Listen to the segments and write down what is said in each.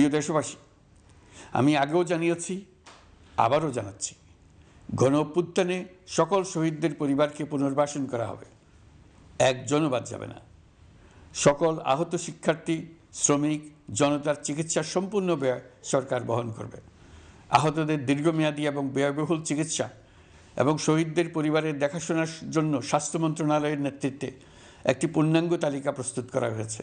প্রিয় দেশবাসী, আমি আগেও জানিয়েছি, আবারও জানাচ্ছি, গণ সকল শহীদদের পরিবারকে পুনর্বাসন করা হবে। একজনও বাদ যাবে না। সকল আহত শিক্ষার্থী, শ্রমিক, জনতার চিকিৎসার সম্পূর্ণ ব্যয় সরকার বহন করবে। আহতদের দীর্ঘমেয়াদী এবং ব্যয়বহুল চিকিৎসা এবং শহীদদের পরিবারের দেখাশোনার জন্য স্বাস্থ্য মন্ত্রণালয়ের নেতৃত্বে একটি পূর্ণাঙ্গ তালিকা প্রস্তুত করা হয়েছে।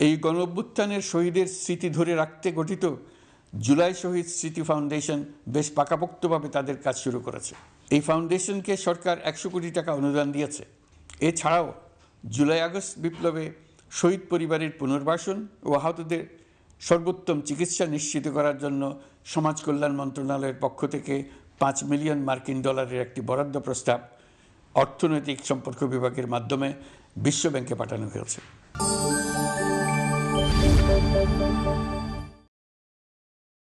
এই গণ অভ্যুত্থানের শহীদের স্মৃতি ধরে রাখতে গঠিত জুলাই শহীদ স্মৃতি ফাউন্ডেশন বেশ পাকাপোক্তভাবে তাদের কাজ শুরু করেছে। এই ফাউন্ডেশনকে সরকার একশো কোটি টাকা অনুদান দিয়েছে। এছাড়াও জুলাই আগস্ট বিপ্লবে শহীদ পরিবারের পুনর্বাসন ও আহতদের সর্বোত্তম চিকিৎসা নিশ্চিত করার জন্য সমাজ কল্যাণ মন্ত্রণালয়ের পক্ষ থেকে পাঁচ মিলিয়ন মার্কিন ডলারের একটি বরাদ্দ প্রস্তাব অর্থনৈতিক সম্পর্ক বিভাগের মাধ্যমে বিশ্ব ব্যাংকে পাঠানো হয়েছে। Thank you.